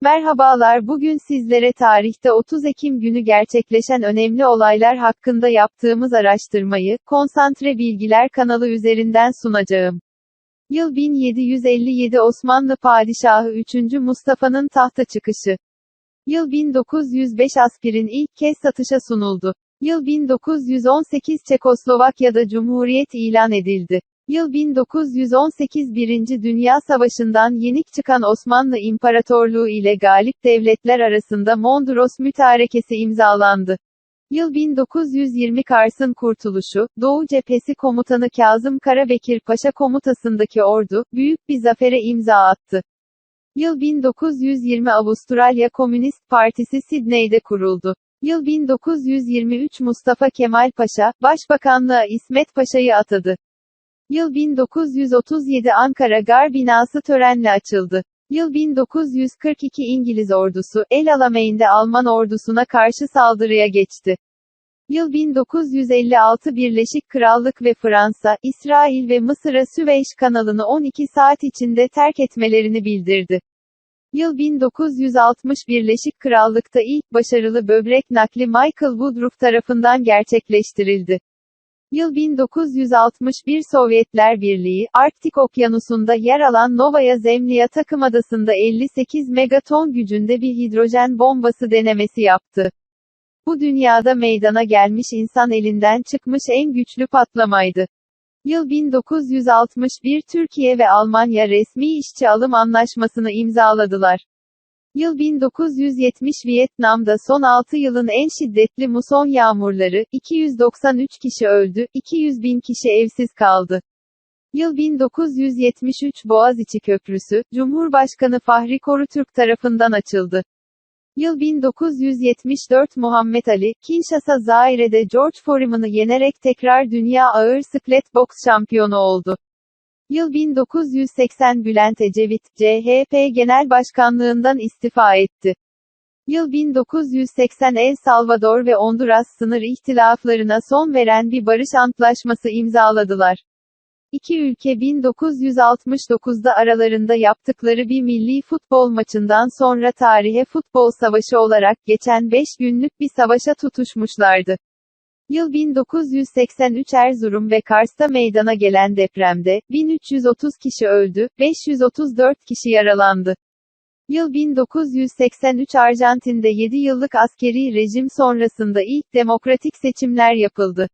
Merhabalar bugün sizlere tarihte 30 Ekim günü gerçekleşen önemli olaylar hakkında yaptığımız araştırmayı, Konsantre Bilgiler kanalı üzerinden sunacağım. Yıl 1757 Osmanlı Padişahı 3. Mustafa'nın tahta çıkışı. Yıl 1905 aspirin ilk kez satışa sunuldu. Yıl 1918 Çekoslovakya'da Cumhuriyet ilan edildi. Yıl 1918 Birinci Dünya Savaşı'ndan yenik çıkan Osmanlı İmparatorluğu ile galip devletler arasında Mondros Mütarekesi imzalandı. Yıl 1920 Kars'ın kurtuluşu, Doğu Cephesi Komutanı Kazım Karabekir Paşa komutasındaki ordu, büyük bir zafere imza attı. Yıl 1920 Avustralya Komünist Partisi Sidney'de kuruldu. Yıl 1923 Mustafa Kemal Paşa, Başbakanlığa İsmet Paşa'yı atadı. Yıl 1937 Ankara Gar binası törenle açıldı. Yıl 1942 İngiliz ordusu, El Alameyn'de Alman ordusuna karşı saldırıya geçti. Yıl 1956 Birleşik Krallık ve Fransa, İsrail ve Mısır'a Süveyş kanalını 12 saat içinde terk etmelerini bildirdi. Yıl 1960 Birleşik Krallık'ta ilk başarılı böbrek nakli Michael Woodruff tarafından gerçekleştirildi. Yıl 1961 Sovyetler Birliği, Arktik Okyanusu'nda yer alan Novaya Zemlya takımadasında 58 megaton gücünde bir hidrojen bombası denemesi yaptı. Bu dünyada meydana gelmiş insan elinden çıkmış en güçlü patlamaydı. Yıl 1961 Türkiye ve Almanya resmi işçi alım anlaşmasını imzaladılar. Yıl 1970 Vietnam'da son 6 yılın en şiddetli muson yağmurları, 293 kişi öldü, 200 bin kişi evsiz kaldı. Yıl 1973 Boğaziçi Köprüsü, Cumhurbaşkanı Fahri Korutürk tarafından açıldı. Yıl 1974 Muhammed Ali, Kinshasa Zaire'de George Foreman'ı yenerek tekrar dünya ağır sıklet boks şampiyonu oldu. Yıl 1980 Bülent Ecevit, CHP Genel Başkanlığından istifa etti. Yıl 1980 El Salvador ve Honduras sınır ihtilaflarına son veren bir barış antlaşması imzaladılar. İki ülke 1969'da aralarında yaptıkları bir milli futbol maçından sonra tarihe futbol savaşı olarak geçen 5 günlük bir savaşa tutuşmuşlardı. Yıl 1983 Erzurum ve Kars'ta meydana gelen depremde, 1330 kişi öldü, 534 kişi yaralandı. Yıl 1983 Arjantin'de 7 yıllık askeri rejim sonrasında ilk demokratik seçimler yapıldı.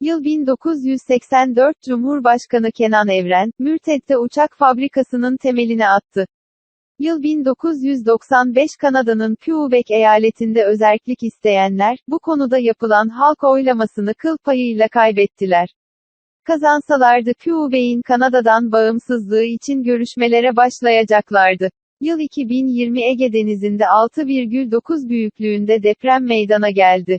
Yıl 1984 Cumhurbaşkanı Kenan Evren, Mürtet'te uçak fabrikasının temelini attı. Yıl 1995 Kanada'nın Quebec eyaletinde özerklik isteyenler, bu konuda yapılan halk oylamasını kıl payıyla kaybettiler. Kazansalardı Quebec'in Kanada'dan bağımsızlığı için görüşmelere başlayacaklardı. Yıl 2020 Ege Denizi'nde 6,9 büyüklüğünde deprem meydana geldi.